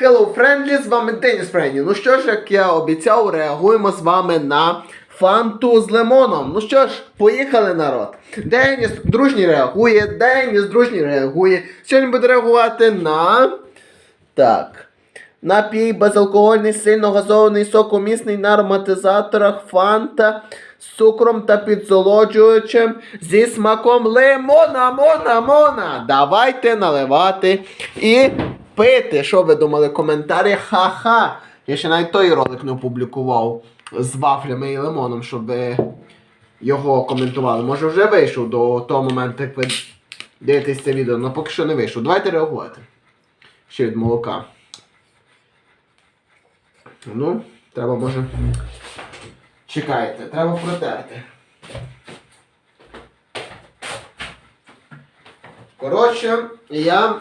Hello, friendly, з вами Деніс Френні. Ну що ж, як я обіцяв, реагуємо з вами на фанту з лимоном. Ну що ж, поїхали, народ. Деніс дружній реагує, Деніс дружній реагує. Сьогодні буде реагувати на. Так. Напій безалкогольний, сильно газований, сокомісний на ароматизаторах фанта з цукром та підсолоджувачем зі смаком лимона, мона, мона. Давайте наливати і пити. Що ви думали? Коментарі? Ха-ха. Я ще навіть той ролик не опублікував з вафлями і лимоном, щоб ви його коментували. Може вже вийшов до того моменту, як ви дивитесь це відео, але поки що не вийшов. Давайте реагувати. Ще від молока. Ну, треба може. Чекайте, треба протерти. Коротше, я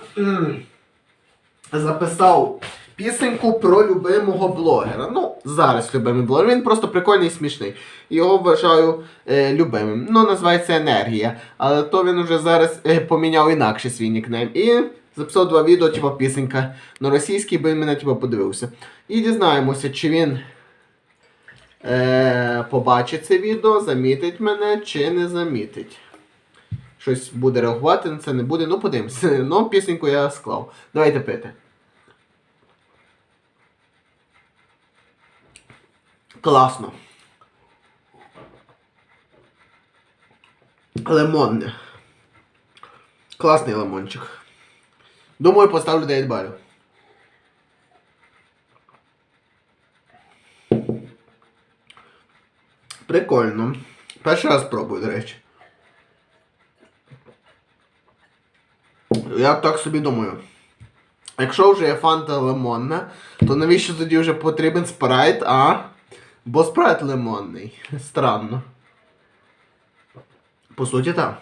записав пісеньку про любимого блогера. Ну, зараз любимий блогер. Він просто прикольний і смішний. Його вважаю е, любимим. Ну, називається Енергія. Але то він вже зараз е, поміняв інакше свій нікнейм. І записав два відео, типу пісенька на російській, бо він мене типу, подивився. І дізнаємося, чи він е, побачить це відео, замітить мене чи не замітить. Щось буде реагувати на це, не буде. Ну, подивимось. Ну, пісеньку я склав. Давайте пити. Класно. Лимонне. Класний лимончик. Думаю, поставлю 9 балів. Прикольно. Перший раз пробую, до речі. Я так собі думаю. Якщо вже є фанта лимонна, то навіщо тоді вже потрібен спрайт, а? Бо спрайт лимонний. Странно. По суті, так.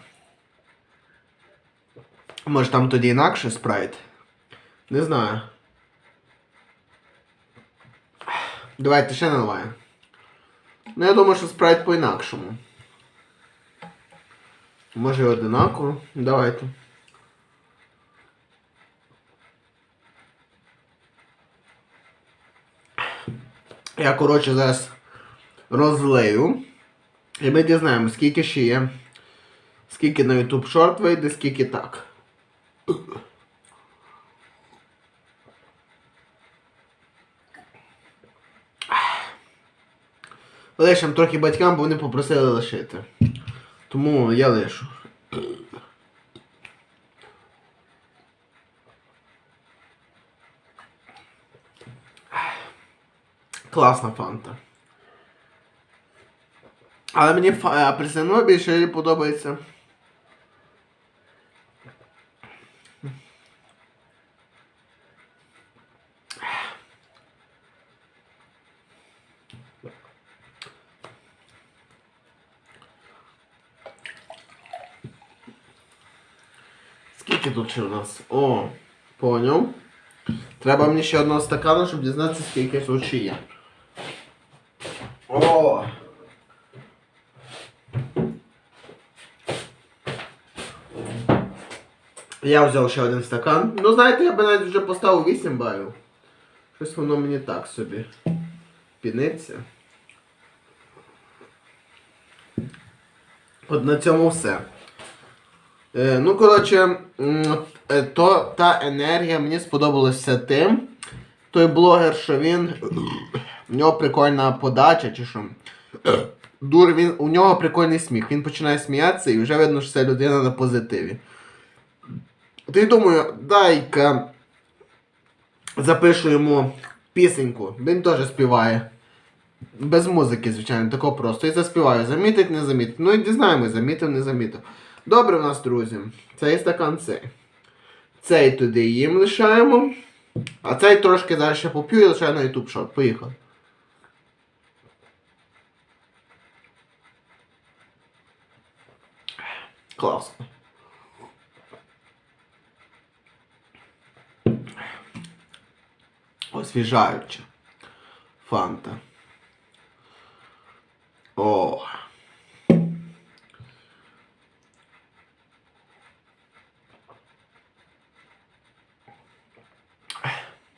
Може там тоді інакше спрайт? Не знаю. Давайте ще наливаємо. Ну, я думаю, що спрайт по-інакшому. Може одинаково. Давайте. Я, коротше, зараз розлею. І ми дізнаємося, скільки ще є. Скільки на YouTube шорт вийде, скільки так. Лишим трохи батькам, бо вони попросили лишити. Тому я лишу. Класна фанта. Але мені е, більше подобається. Скільки тут ще у нас? О, поняв. Треба мені ще одного стакану, щоб дізнатися, скільки тут ще є. О! Я взяв ще один стакан. Ну, знаєте, я би навіть вже поставив 8 балів. Щось воно мені так собі піниться. От на цьому все. Е, ну, коротше, е, то та енергія мені сподобалася тим. Той блогер, що він. У нього прикольна подача, чи що. Дур, він, у нього прикольний сміх. Він починає сміятися і вже видно, що це людина на позитиві. Ти думаю, дай-ка запишу йому пісеньку. Він теж співає. Без музики, звичайно, тако просто. І заспіваю. Замітить, не замітить. Ну і дізнаємось, замітив, не замітив. Добре в нас, друзі. Цей стакан цей. Цей туди їм лишаємо. А цей трошки зараз ще поп'ю і лишаю на YouTube шот. Поїхали. Класно. Освіжаюча. Фанта. О.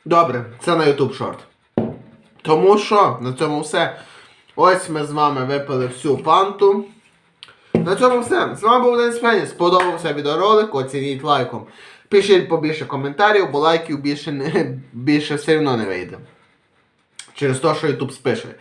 Добре, це на YouTube шорт. Тому що на цьому все. Ось ми з вами випили всю фанту. На цьому все. З вами був Денис Феніс. Сподобався відеоролик, оцініть лайком. Пишіть побільше коментарів, бо лайків більше, не, більше все одно не вийде. Через те, що YouTube спишує.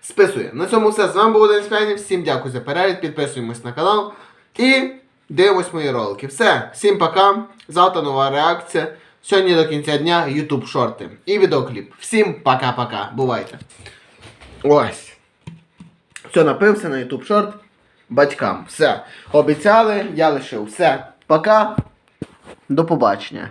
Списує. На цьому все. З вами був Денис Феніс. Всім дякую за перегляд. Підписуємось на канал. І дивимось мої ролики. Все. Всім пока. Завтра нова реакція. Сьогодні до кінця дня YouTube шорти. І відеокліп. Всім пока-пока. Бувайте. Ось. Все, напився на YouTube шорт батькам. Все. Обіцяли, я лишив. Все. Пока. До побачення.